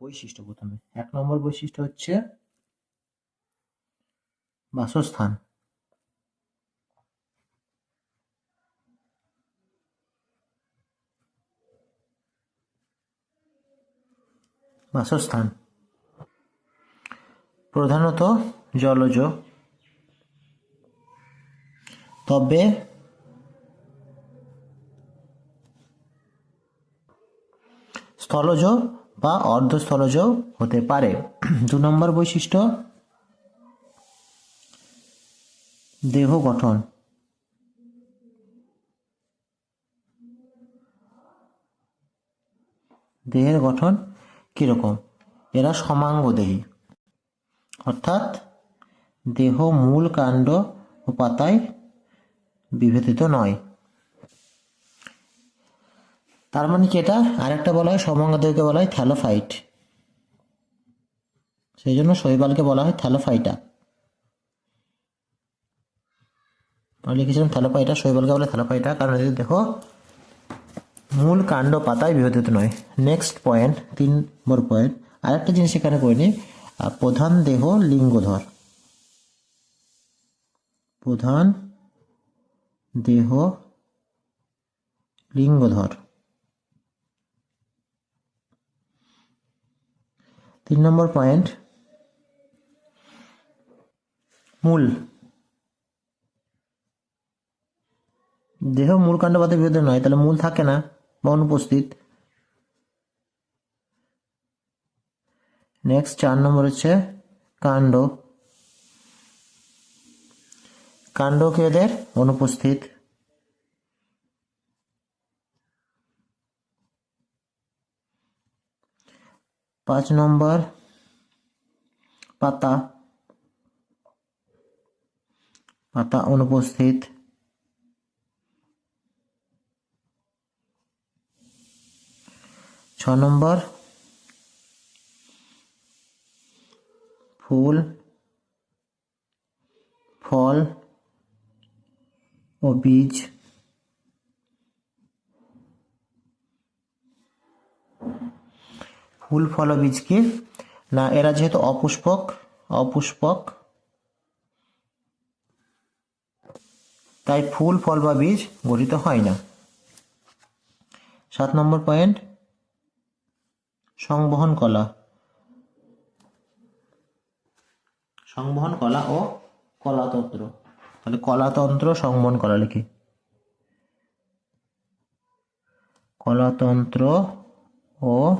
বৈশিষ্ট্য প্রথমে। এক নম্বর বৈশিষ্ট্য হচ্ছে বাসস্থান। বাসস্থান। প্রধানত জলজ। তবে স্থলজ বা অর্ধস্থলজ হতে পারে। দু নম্বর বৈশিষ্ট্য, দেহ গঠন। দেহের গঠন কীরকম? এরা সমাঙ্গদেহী অর্থাৎ দেহ মূল কাণ্ড ও পাতায় বিভেদিত নয়। তার মানে কি এটা? আরেকটা বলা হয় সমাঙ্গদেহকে বলা হয় থ্যালোফাইট সেই জন্য শৈবালকে বলা হয় থ্যালোফাইটা আমি লিখেছিলাম থ্যালোফাইটা শৈবালকে বলে থ্যালোফাইটা কারণ এদের দেখো মূল কাণ্ড পাতায় বিভেদিত নয়। নেক্সট পয়েন্ট তিন নম্বর পয়েন্ট আরেকটা জিনিস এখানে করিনি আহ, প্রধান দেহ লিঙ্গধর। প্রধান দেহ লিঙ্গধর। তিন নম্বর পয়েন্ট মূল। দেহ মূল কাণ্ডপাতে বিরুদ্ধে নয়, তাহলে মূল থাকে না, বা অনুপস্থিত। নেক্সট চার নম্বর হচ্ছে কাণ্ড। কাণ্ড কি এদের অনুপস্থিত। পাঁচ নম্বর পাতা পাতা অনুপস্থিত ছ নম্বর ফুল ফল ও বীজ ফুল ফল বীজ কি? না, এরা যেহেতু অপুষ্পক অপুষ্পক। তাই ফুল, ফল বা বীজ গঠিত হয় না। সাত নম্বর পয়েন্ট, সংবহন কলা। সংবহন কলা ও কলাতন্ত্র। তাহলে কলাতন্ত্র, সংবহন কলা লিখি। কলাতন্ত্র ও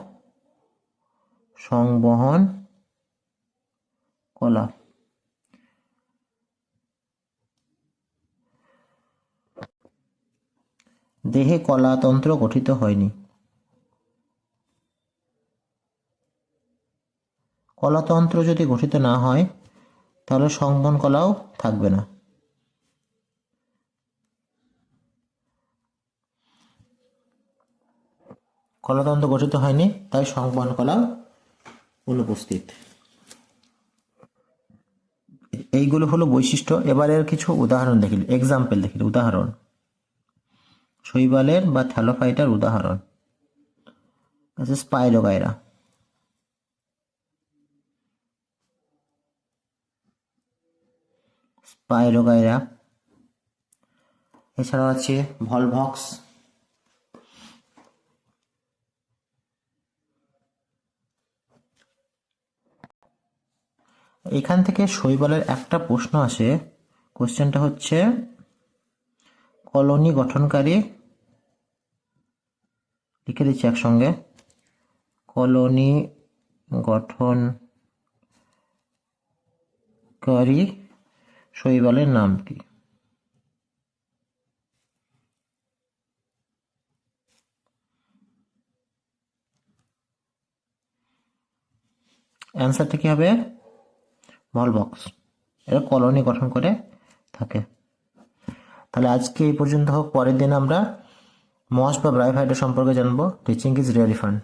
সংবহন কলা। দেহে কলাতন্ত্র গঠিত হয়নি। কলাতন্ত্র যদি গঠিত না হয়, তাহলে সংবহন কলাও থাকবে না। কলাতন্ত্র গঠিত হয়নি, তাই সংবহন কলা অনুপস্থিত। এইগুলো হলো বৈশিষ্ট্য। এবারের কিছু উদাহরণ দেখিল এক্সাম্পল দেখিল, উদাহরণ। শৈবালের বা থ্যালোফাইটার উদাহরণ। আছে স্পাইরোগাইরা। স্পাইরোগাইরা। এছাড়াও আছে ভলভক্স। এখান থেকে শৈবালের একটা প্রশ্ন আসে। কোশ্চেনটা হচ্ছে, কলোনি গঠনকারী লিখে দিচ্ছি একসঙ্গে। কলোনি গঠন গঠনকারী শৈবালের নাম কি? অ্যান্সারটা কি হবে? মল বক্স এরা কলোনি গঠন করে থাকে। তাহলে আজকে এই পর্যন্ত হোক, পরের দিন আমরা মস বা ব্রাইফাইটার সম্পর্কে জানব। Teaching is really fun